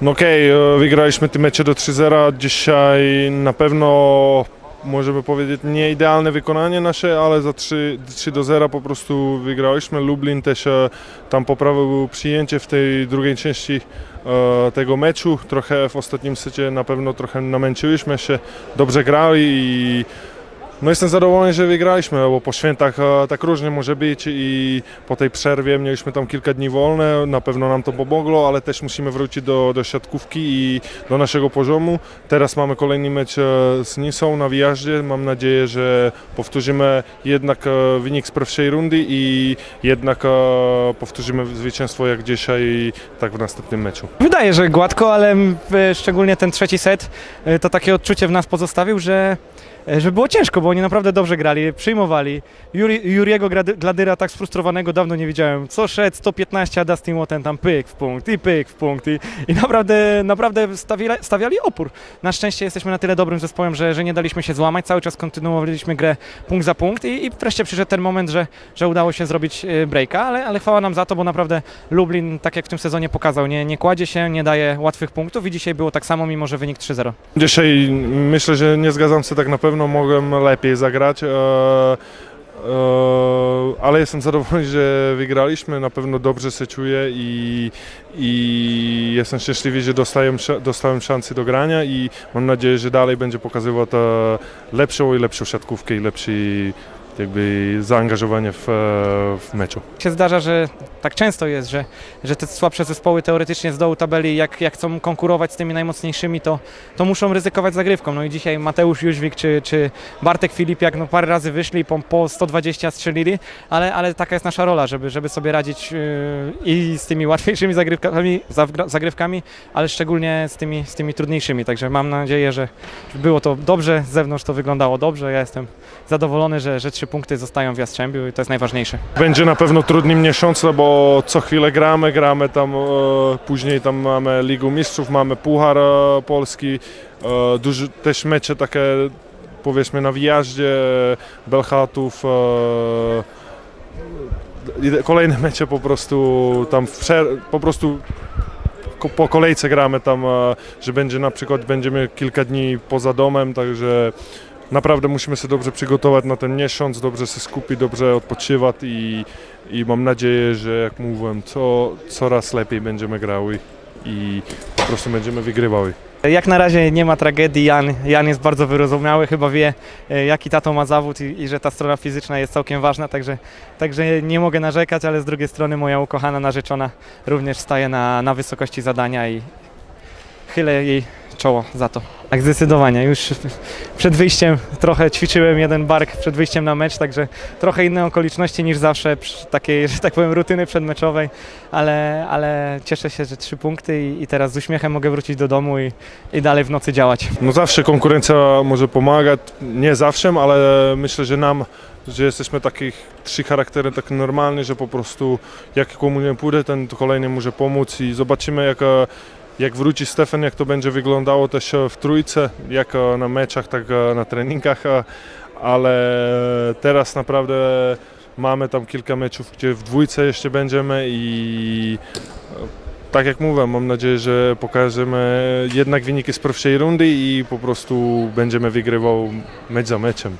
No okej, e, wygraliśmy te mecze do 3-0. Dzisiaj na pewno możemy powiedzieć nie idealne wykonanie nasze, ale za 3, 3 do 0 po prostu wygraliśmy. Lublin też e, tam poprawił przyjęcie w tej drugiej części e, tego meczu. Trochę w ostatnim secie na pewno trochę namęczyliśmy się, dobrze grali i no jestem zadowolony, że wygraliśmy, bo po świętach e, tak różnie może być i po tej przerwie mieliśmy tam kilka dni wolne, na pewno nam to pomogło, ale też musimy wrócić do, do siatkówki i do naszego poziomu. Teraz mamy kolejny mecz e, z Nisą na wyjaździe, mam nadzieję, że powtórzymy jednak e, wynik z pierwszej rundy i jednak powtórzymy zwycięstwo jak dzisiaj, tak w następnym meczu. Wydaje, że gładko, ale szczególnie ten trzeci set to takie odczucie w nas pozostawił, że, że było ciężko, bo oni naprawdę dobrze grali, przyjmowali. Juri, Juriego Gladyra tak sfrustrowanego dawno nie widziałem. Co szedł 115, a Dustin Watten tam pyk w punkt i pyk w punkt i, i naprawdę, naprawdę stawiali, stawiali opór. Na szczęście jesteśmy na tyle dobrym zespołem, że, że nie daliśmy się złamać, cały czas kontynuowaliśmy grę punkt za punkt i, i wreszcie przyszedł ten moment, że, że udało się zrobić y, breaka, ale, ale chwała nam za to, bo naprawdę Lublin, tak jak w tym sezonie pokazał, nie, nie kładzie się, nie daje łatwych punktów i dzisiaj było tak samo, mimo że wynik 3-0. Dzisiaj myślę, że nie zgadzam się tak na pewno, mogłem lepiej zagrać. E, e, ale jestem zadowolony, że wygraliśmy, na pewno dobrze się czuję i, i jestem szczęśliwy, że dostałem, dostałem szansę do grania i mam nadzieję, że dalej będzie pokazywał to lepszą i lepszą siatkówkę i lepsze jakby zaangażowanie w, e, w meczu. się zdarza, że tak często jest, że, że te słabsze zespoły teoretycznie z dołu tabeli, jak, jak chcą konkurować z tymi najmocniejszymi, to, to muszą ryzykować zagrywką. No i dzisiaj Mateusz Jóźwik czy, czy Bartek Filipiak no parę razy wyszli, po, po 120 strzelili, ale, ale taka jest nasza rola, żeby, żeby sobie radzić yy, i z tymi łatwiejszymi zagrywkami, zagrywkami, ale szczególnie z tymi, z tymi trudniejszymi. Także mam nadzieję, że było to dobrze, z zewnątrz to wyglądało dobrze. Ja jestem zadowolony, że, że trzy punkty zostają w Jastrzębiu i to jest najważniejsze. Będzie na pewno trudny miesiąc, no bo co chwilę gramy, gramy tam, e, później tam mamy Ligę Mistrzów, mamy Puchar e, Polski, e, dużo też mecze takie powiedzmy na Belchatów, e, i kolejne mecze po prostu tam w po prostu po kolejce gramy tam, że będzie na przykład będziemy kilka dni poza domem, także naprawdę musimy się dobrze przygotować na ten miesiąc, dobrze się skupić, dobrze odpoczywać i, i mam nadzieję, że jak mówiłem, co, coraz lepiej będziemy grały i po prostu będziemy wygrywały. Jak na razie nie ma tragedii, Jan, Jan jest bardzo wyrozumiały, chyba wie e, jaki tato ma zawód i, i że ta strona fizyczna jest całkiem ważna, także, także nie mogę narzekać, ale z drugiej strony moja ukochana narzeczona również staje na, na wysokości zadania i chylę jej czoło za to. Tak zdecydowanie, już przed wyjściem trochę ćwiczyłem jeden bark przed wyjściem na mecz, także trochę inne okoliczności niż zawsze, takiej, że tak powiem, rutyny przedmeczowej, ale, ale cieszę się, że trzy punkty i, i teraz z uśmiechem mogę wrócić do domu i, i dalej w nocy działać. No zawsze konkurencja może pomagać, nie zawsze, ale myślę, że nam, że jesteśmy takich trzy charaktery tak normalne, że po prostu jak komu nie pójdzie, ten kolejny może pomóc i zobaczymy jak, e, jak wróci Stefan, jak to będzie wyglądało też w trójce, jak na meczach, tak na treningach, ale teraz naprawdę mamy tam kilka meczów, gdzie w dwójce jeszcze będziemy i e, tak jak mówię, mam nadzieję, że pokażemy jednak wyniki z pierwszej rundy i po prostu będziemy wygrywał mecz za meczem.